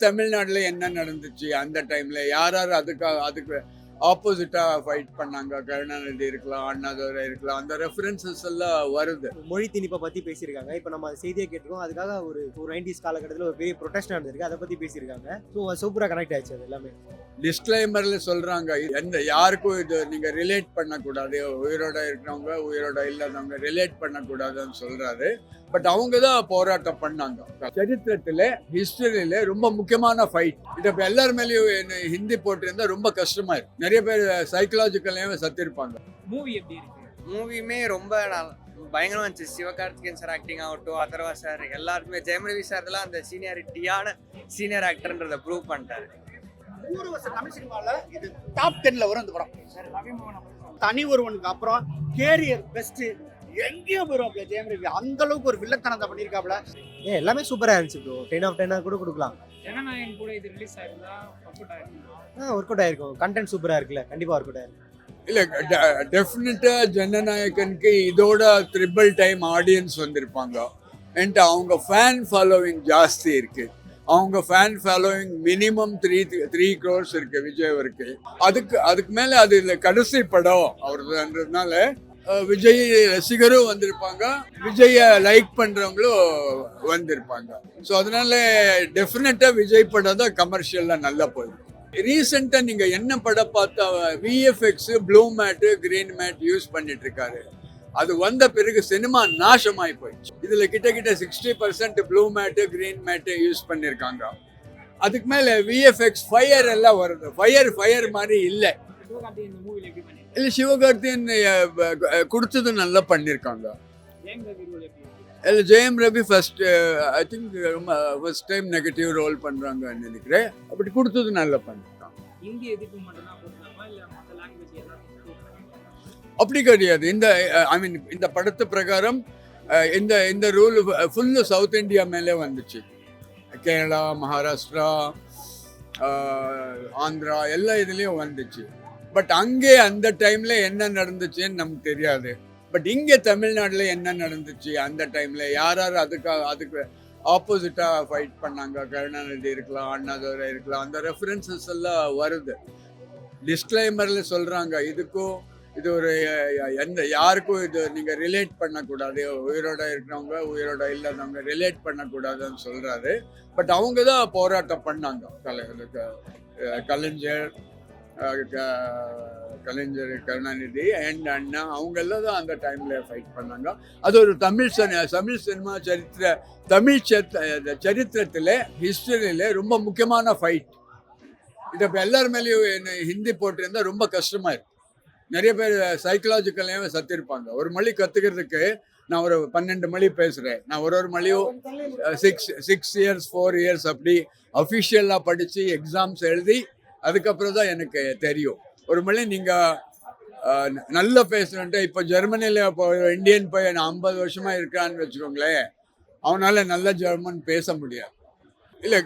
தமிழ்நாட்டில் என்ன நடந்துச்சு அந்த டைம்ல யார் யார் அதுக்காக அதுக்கு ஆப்போசிட்டா ஃபைட் பண்ணாங்க. கருணாநிதி இருக்கலாம் அண்ணாதுரை இருக்கலாம். அந்த ரெஃபரன்சஸ் எல்லாம் வருது. மொழி திணிப்பை பத்தி பேசியிருக்காங்க. இப்போ நம்ம செய்தியை கேட்டிருக்கோம். அதுக்காக ஒரு ஒரு நைன்டிஸ் காலகட்டத்தில் ஒரு பெரிய ப்ரொடெஸ்ட் நடந்திருக்கு. அதை பத்தி பேசியிருக்காங்க. ஸோ சூப்பராக கனெக்ட் ஆயிடுச்சு அது எல்லாமே. டிஸ்க்ளைமர்ல சொல்றாங்க. எந்த யாருக்கும் இது நீங்க ரிலேட் பண்ணக்கூடாது. உயிரோட இருக்கிறவங்க உயிரோட இல்லாதவங்க ரிலேட் பண்ணக்கூடாதுன்னு சொல்றாரு. பட் அவங்க தான் போராட்டம் பண்ணாங்க. சரித்திரத்துல ஹிஸ்டரியில ரொம்ப முக்கியமான ஃபைட் இதை இப்ப எல்லார் மேலேயும் ஹிந்தி போட்டிருந்தா ரொம்ப கஷ்டமா இருக்கு. நிறைய பேர் சைக்கலாஜிக்கலையும் சத்திருப்பாங்க. மூவி எப்படி இருக்கு? மூவியுமே ரொம்ப நல்ல பயங்கரமா இருந்துச்சு. சிவகார்த்திகேயன் சார் ஆக்டிங் ஆகட்டும் அதர்வா சார் எல்லாருக்குமே ஜெயம் ரவி சார் எல்லாம் அந்த சீனியாரிட்டியான சீனியர் ஆக்டர்ன்றத ப்ரூவ் பண்ணிட்டாரு. நூறு வருஷம் தமிழ் சினிமால இது டாப் டென்ல வரும் இந்த படம். தனி ஒருவனுக்கு அப்புறம் கேரியர் பெஸ்ட் எங்கேயோ போயிருவாப்ல ஜெயம் ரவி அந்த அளவுக்கு ஒரு வில்லத்தனத்தை பண்ணியிருக்காப்ல ஏன் எல்லாமே சூப்பராக இருந்துச்சு ப்ரோ டென் ஆஃப் டென்னாக கூட கொடுக்கலாம். ஜனநாயகன் கூட இது ரிலீஸ் ஆயிருந்தா ஒர்க் ஆயிருக்கும் அவுட் ஆயிருக்கும். கண்டென்ட் சூப்பராக இருக்குல்ல. கண்டிப்பாக ஒர்க் அவுட் ஆயிருக்கும். இல்ல டெஃபினட்டா ஜனநாயகனுக்கு இதோட ட்ரிபிள் டைம் ஆடியன்ஸ் வந்திருப்பாங்க. அண்ட் அவங்க ஃபேன் ஃபாலோவிங் ஜாஸ்தி இருக்கு. அவங்க fan following minimum three three crores இருக்கு விஜய் இருக்கு அதுக்கு அதுக்கு மேல அது இந்த கடைசி படம் அவருதுன்றதுனால அஹ், விஜய் ரசிகரும் வந்திருப்பாங்க. விஜய லைக் பண்றவங்களும் வந்திருப்பாங்க. ஸோ அதனால டெஃபினட்டா விஜய் படம் தான் கமர்ஷியல்ல நல்லா போயிடும் ரீசெண்டா நீங்க என்ன படம் பார்த்தா VFX blue matte green matte use பண்ணிட்டு இருக்காரு அது வந்த பிறகு சினிமா நாசமாயி போயிடுச்சு. இதுல கிட்ட கிட்ட sixty percent blue matte green matte use பண்ணிருக்காங்க. அதுக்கு மேல விஎஃப்எக்ஸ் ஃபயர் எல்லாம் வருது. ஃபயர் ஃபயர் மாதிரி இல்லை. இல்லை சிவகார்த்தியன் கொடுத்தது நல்லா பண்ணியிருக்காங்க இல்லை Jayam Ravi first I think ரொம்ப ஃபர்ஸ்ட் டைம் நெகட்டிவ் ரோல் பண்றாங்கன்னு நினைக்கிறேன். அப்படி கொடுத்தது நல்லா எல்லாத்தையும் அப்படி கிடையாது. இந்த ஐ மீன் இந்த படத்து பிரகாரம் இந்த இந்த ரூல் ஃபுல்லு சவுத் இந்தியா மேலே வந்துச்சு. கேரளா மகாராஷ்டிரா ஆந்திரா எல்லா இதுலேயும் வந்துச்சு. பட் அங்கே அந்த டைம்ல என்ன நடந்துச்சுன்னு நமக்கு தெரியாது. பட் இங்கே தமிழ்நாட்டில் என்ன நடந்துச்சு அந்த டைம்ல யார் யார் அதுக்காக அதுக்கு ஆப்போசிட்டா ஃபைட் பண்ணாங்க? கருணாநிதி இருக்கலாம் அண்ணாதுரை இருக்கலாம். அந்த ரெஃபரன்சஸ் எல்லாம் வருது. டிஸ்க்ளைமரில் சொல்றாங்க இதுக்கும் இது ஒரு எந்த யாருக்கும் இது நீங்க ரிலேட் பண்ணக்கூடாது. உயிரோட இருக்கிறவங்க உயிரோட இல்லாதவங்க ரிலேட் பண்ணக்கூடாதுன்னு சொல்றாரு. பட் அவங்க தான் போராட்டம் பண்ணாங்க. கலை கலைஞர் கலைஞர் கருணாநிதி அண்ட் அண்ணா அவங்க எல்லாம் தான் அந்த டைம்ல ஃபைட் பண்ணாங்க. அது ஒரு தமிழ் சினி தமிழ் சினிமா சரித்திர தமிழ் சத்- அஹ், சரித்திரத்துல ரொம்ப முக்கியமான ஃபைட் இதை இப்போ எல்லார் மேலேயும் என்ன ஹிந்தி போட்டிருந்தா ரொம்ப கஷ்டமாக இருக்கு. நிறைய பேர் சைக்கலாஜிக்கல்லையும் சத்திருப்பாங்க. ஒரு மொழி கற்றுக்கிறதுக்கு நான் ஒரு பன்னெண்டு மொழி பேசுறேன். நான் ஒரு ஒரு மொழியும் six six years four years அப்படி அஃபிஷியலாக படித்து எக்ஸாம்ஸ் எழுதி அதுக்கப்புறம் தான் எனக்கு தெரியும். ஒரு மொழி நீங்கள் நல்லா பேசுறேன்ட்டு இப்போ ஜெர்மனியில் இப்போ இந்தியன் பையன் ஐம்பது வருஷமா இருக்கான்னு வச்சுக்கோங்களேன் அவனால நல்ல ஜெர்மன் பேச முடியாது. இல்லை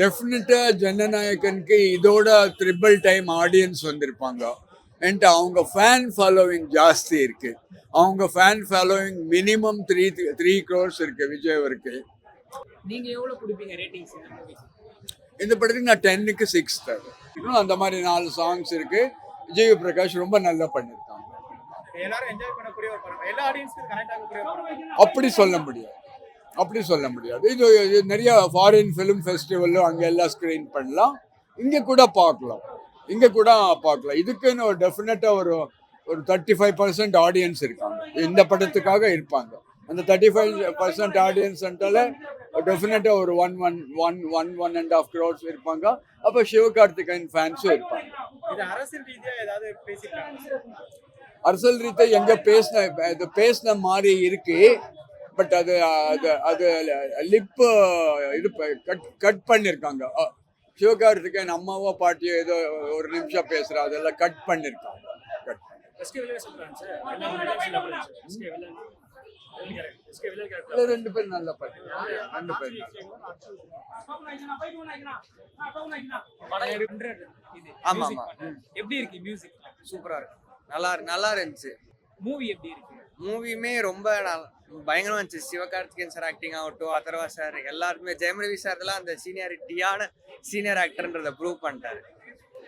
டெஃபினட்டா ஜனநாயகனுக்கு இதோட ட்ரிபிள் டைம் ஆடியன்ஸ் வந்திருப்பாங்க. அண்ட் அவங்க ஃபேன் ஃபாலோவிங் ஜாஸ்தி இருக்கு. அவங்க fan following minimum three three crores இருக்கு விஜய் இருக்கு நீங்க எவ்வளவு கொடுப்பீங்க ரேட்டிங்ஸ் இந்த படத்துக்கு நான் டென்னுக்கு சிக்ஸ் தரேன் இன்னும் அந்த மாதிரி நாலு சாங்ஸ் இருக்கு. விஜய் பிரகாஷ் ரொம்ப நல்லா பண்ணியிருக்காங்க அப்படி சொல்ல முடியாது. அப்படி சொல்ல முடியாது. இது இது நிறைய ஃபாரின் ஃபிலிம் ஃபெஸ்டிவலும் அங்கே எல்லாம் ஸ்க்ரீன் பண்ணலாம். இங்கே கூட பார்க்கலாம். இங்கே கூட பார்க்கலாம். இதுக்குன்னு ஒரு டெஃபினட்டாக ஒரு ஒரு தேர்ட்டி ஃபைவ் பர்சன்ட் ஆடியன்ஸ் இருக்காங்க. இந்த படத்துக்காக இருப்பாங்க. அந்த தேர்ட்டி ஃபைவ் பர்சன்ட் ஆடியன்ஸ்ன்றால டெஃபினட்டாக ஒரு one one one one one and half crores இருப்பாங்க அப்போ சிவகார்த்திகேயன் ஃபேன்ஸும் இருப்பாங்க. அரசியல் ரீதியா ஏதாவது பேசியிருக்காங்க? அரசியல் ரீதியா எங்க பேசின இது பேசின மாதிரி இருக்கு. பட் அது அது அது லிப் இது கட் கட் பண்ணிருக்காங்க. அஹ், சிவகார்த்திகேயன் அம்மாவோ பாட்டியோ ஏதோ ஒரு நிமிஷம் பேசுற அதெல்லாம் கட் பண்ணிருக்காங்க. கட் ரெண்டு பேரும் நல்லா ரெண்டு பேரும் ஆமா, ஆமா. எப்படி இருக்கு. மியூசிக் சூப்பரா இருக்கு நல்லா நல்லா இருந்துச்சு. மூவி எப்படி இருக்கு மூவியுமே ரொம்ப பயங்கரமா இருந்துச்சு. சிவகார்த்திகேயன் சார் ஆக்டிங் ஆகட்டும் அதர்வா சார் எல்லாருமே ஜெயம் ரவி சார் எல்லாம் அந்த சீனியாரிட்டியான சீனியர் ஆக்டர்ன்றத ப்ரூவ் பண்ணிட்டாரு.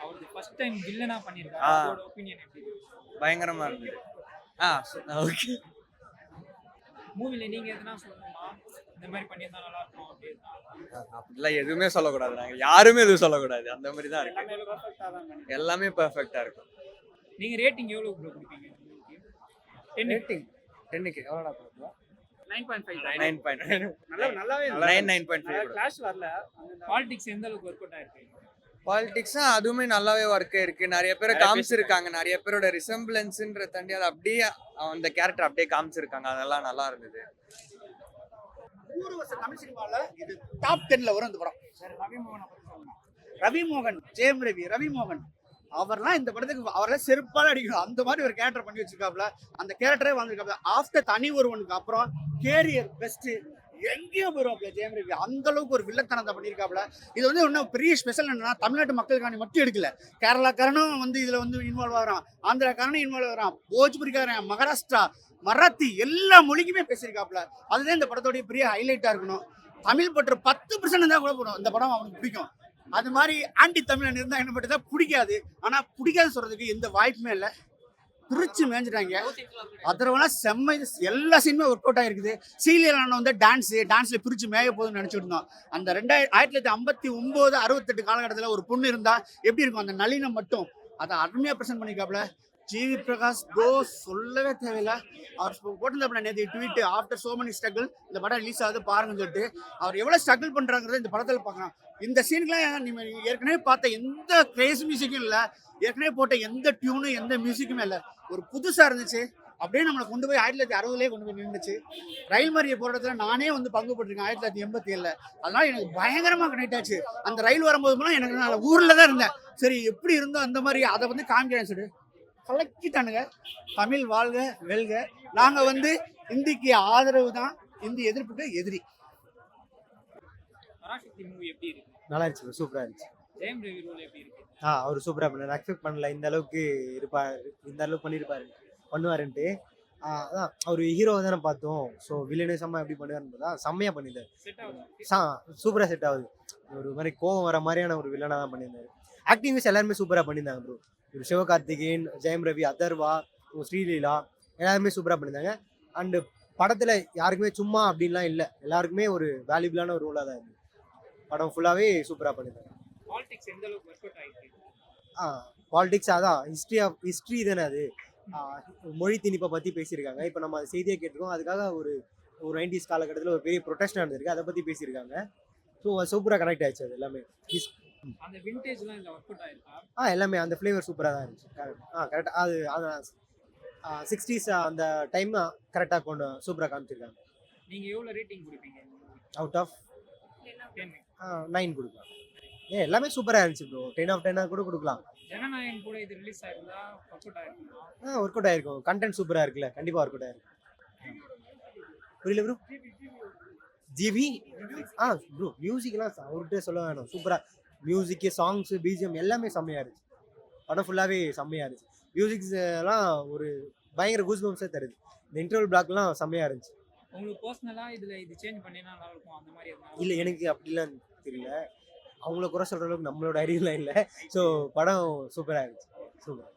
அவருக்கு ஃபர்ஸ்ட் டைம் வில்லனா பண்ணிருக்காரு பயங்கரமா இருந்தது. ஆ ஓகே மூவில நீங்க எதனா சொல்லணுமா? இந்த மாதிரி பண்ணியிருந்தா நல்லா இருக்கும் அப்படின்னா. அப்படிலாம் எதுவுமே சொல்லக்கூடாது. நாங்க யாருமே எதுவும் சொல்லக்கூடாது. அந்த மாதிரி தான் இருக்கு. எல்லாமே பெர்ஃபெக்டா இருக்கும் நீங்க ரேட்டிங் எவ்வளவு ப்ரோ கொடுப்பீங்க? டென் ரேட்டிங் டென்னுக்கு எவ்வளோடா கொடுக்கலாம் nine point five nine point நல்லா நல்லாவே nine nine point five class வரல. பாலிடிக்ஸ் எந்த அளவுக்கு ஒர்க் அவுட் ஆயிருக்கு? பாலிடிக்ஸா அதுவுமே நல்லாவே ஒர்க் இருக்கு. நிறைய பேரை காமிச்சிருக்காங்க. நிறைய பேரோட ரிசம்பிளன்ஸ்ன்ற தாண்டி அது அப்படியே அந்த கேரக்டர் அப்படியே காமிச்சிருக்காங்க. அதெல்லாம் நல்லா இருந்தது. நூறு வருஷம் தமிழ் சினிமாவில் இது டாப் டென்ல வரும் இந்த படம். ரவி மோகன் ஜெயம் ரவி ரவி மோகன் அவர்லாம் இந்த படத்துக்கு அவரெல்லாம் செருப்பால அடிக்கணும். அந்த மாதிரி ஒரு கேரக்டர் பண்ணி வச்சிருக்காப்ல அந்த கேரக்டரே வந்திருக்காப்ல ஆஃப்டர் தனி ஒருவனுக்கு அப்புறம் கேரியர் பெஸ்ட் எங்கேயும் போயிருவாப்ல ஜெயம் ரவி அந்த அளவுக்கு ஒரு வில்லத்தனத்தை பண்ணியிருக்காப்ல இது வந்து இன்னும் பெரிய ஸ்பெஷல் என்னன்னா தமிழ்நாட்டு மக்களுக்கான மட்டும் எடுக்கல. கேரளாக்காரனும் வந்து இதுல வந்து இன்வால்வ் ஆகிறான். ஆந்திராக்காரனும் இன்வால்வ் ஆகிறான். போஜ்புரிக்காரன் மகாராஷ்டிரா மராத்தி எல்லா மொழிக்குமே பேசியிருக்காப்ல அதுதான் இந்த படத்தோடைய பெரிய ஹைலைட்டா இருக்கணும். தமிழ் பற்று பத்து பர்சன்ட் தான் கூட போடும் இந்த படம் அவனுக்கு பிடிக்கும். அது மாதிரி ஆண்டி தமிழன் இருந்தால் என்ன தான் பிடிக்காது ஆனால் பிடிக்காது சொல்கிறதுக்கு எந்த வாய்ப்புமே இல்லை. பிரிச்சு மேய்ஞ்சிட்டாங்க அதர்வெல்லாம் செம்ம இது எல்லா சீனுமே ஒர்க் அவுட் ஆயிருக்குது. சீரியல் வந்து டான்ஸ் டான்ஸ்ல பிரிச்சு மேய போகுதுன்னு நினைச்சிட்டு இருந்தோம். அந்த ரெண்டாயிரம் ஆயிரத்தி தொள்ளாயிரத்தி ஐம்பத்தி ஒன்பது அறுபத்தெட்டு காலகட்டத்தில் ஒரு பொண்ணு இருந்தா எப்படி இருக்கும்? அந்த நளினம் மட்டும். அதை அருமையா ப்ரெசென்ட் பண்ணிக்காப்ல ஜிவி பிரகாஷ் ப்ரோ சொல்லவே தேவையில்ல. அவர் போட்டிருந்தாப்புல நேற்று tweet after so many struggle இந்த படம் ரிலீஸ் ஆகுது பாருங்கன்னு சொல்லிட்டு அவர் எவ்வளோ ஸ்ட்ரகிள் பண்ணுறாங்கிறத இந்த படத்தில் பார்க்கலாம். இந்த சீனுக்குலாம் நீங்கள் ஏற்கனவே பார்த்த எந்த கிரேஸ் மியூசிக்கும் இல்லை ஏற்கனவே போட்ட எந்த டியூனும் எந்த மியூசிக்குமே இல்லை. ஒரு புதுசாக இருந்துச்சு அப்படியே நம்மளை கொண்டு போய் ஆயிரத்தி தொள்ளாயிரத்தி அறுபதுலேயே கொண்டு போய் நின்றுச்சு ரயில் மறிய போடுறதுல நானே வந்து பங்கு போட்டிருக்கேன் ஆயிரத்தி தொள்ளாயிரத்தி எண்பத்தி ஏழில். அதனால எனக்கு பயங்கரமாக கனெக்ட் ஆச்சு. அந்த ரயில் வரும்போது எனக்கு நான் ஊரில் தான் இருந்தேன். சரி எப்படி இருந்தோ அந்த மாதிரி அதை வந்து காமிக்கிறேன் சொல்லி. கலக்கிட்டானுங்க. தமிழ் வாழ்க வெல்க. நாங்க வந்து இந்திக்கு ஆதரவு தான் இந்தி எதிர்ப்புக்கு எதிரி. பராசக்தி மூவி எப்படி இருக்கு? நல்லா இருந்துச்சு சூப்பரா இருந்துச்சு. ஆ அவர் சூப்பராக பண்ணார் எக்ஸ்பெக்ட் பண்ணல. இந்த அளவுக்கு இருப்பார் இந்த அளவுக்கு பண்ணியிருப்பாரு பண்ணுவாருன்ட்டு. ஆ, அதான் அவர் ஹீரோவை தானே பார்த்தோம். ஸோ வில்லனு செம்ம எப்படி பண்ணுவாருன்னு பார்த்தா செம்மையாக பண்ணியிருந்தார். சூப்பராக செட் ஆகுது. ஒரு மாதிரி கோவம் வர மாதிரியான ஒரு வில்லனாக தான் பண்ணியிருந்தாரு. ஆக்டிங் வைஸ் எல்லாருமே சூப்பராக பண்ணியிருந்தாங்க ப்ரோ சிவகார்த்திகேயன் ஜெயம் ரவி அதர்வா ஸ்ரீலீலா எல்லாருமே சூப்பராக பண்ணியிருந்தாங்க. அண்டு படத்தில் யாருக்குமே சும்மா அப்படின்லாம் இல்லை. எல்லாருக்குமே ஒரு வேல்யூபிளான ஒரு ரோலாக தான் இருந்தது. படம் ஃபுல்லாகவே சூப்பராக பண்ணியிருந்தாங்க. ஆ பாலிடிக்ஸ் அதான் ஹிஸ்ட்ரி ஆஃப் ஹிஸ்ட்ரி தானே அது. மொழி திணிப்பை பற்றி பேசியிருக்காங்க. இப்போ நம்ம அந்த செய்தியை கேட்டிருக்கோம். அதுக்காக ஒரு ஒரு நைன்டிஸ் காலகட்டத்தில் ஒரு பெரிய ப்ரொட்டஸ்ட் நடந்திருக்கு. அதை பற்றி பேசியிருக்காங்க. ஸோ சூப்பராக கனெக்ட் ஆயிடுச்சு அது எல்லாமே. அந்த விண்டேஜ்லாம் இந்த ஒர்க் அவுட் ஆயிருக்கா? ஆ எல்லாமே அந்த ஃப்ளேவர் சூப்பராக தான் இருந்துச்சு. ஆ கரெக்டாக அது அந்த சிக்ஸ்டீஸ் அந்த டைம் கரெக்டாக கொண்டு சூப்பராக காமிச்சிருக்காங்க. நீங்க எவ்வளவு ரேட்டிங் கொடுப்பீங்க? அவுட் ஆஃப் நைன் கொடுக்கலாம். ஏ எல்லாமே சூப்பராக இருந்துச்சு ப்ரோ டென் ஆஃப் டென்னாக கூட கொடுக்கலாம். ஜனநாயகன் கூட இது ரிலீஸ் ஆயிருந்தா ஒர்க் அவுட் ஆயிருக்குமா? ஆ ஒர்க் அவுட் ஆயிருக்கும். கண்டென்ட் சூப்பராக இருக்குல்ல. கண்டிப்பாக ஒர்க் அவுட் ஆயிருக்கும். புரியல ப்ரோ ஜிவி ஆ ப்ரோ மியூசிக்லாம் அவர்கிட்ட சொல்ல வேணும். சூப்பராக மியூசிக்கு சாங்ஸு பிஜிஎம் எல்லாமே செம்மையாக இருந்துச்சு. படம் ஃபுல்லாகவே செம்மையாக இருந்துச்சு. மியூசிக்ஸ் எல்லாம் ஒரு பயங்கர கூஸ் பம்ஸே தருது. இந்த இன்டர்வல் பிளாக்லாம் செம்மையாக இருந்துச்சு. உங்களுக்கு பர்சனலா இதுல இது சேஞ்ச் பண்ணினா நல்லா இருக்கும் அந்த மாதிரி இல்லை எனக்கு அப்படிலாம் தெரியல. அவங்கள குறை சொல்கிற அளவுக்கு நம்மளோட அறிவுலாம் இல்லை. ஸோ படம் சூப்பராக இருந்துச்சு. சூப்பர்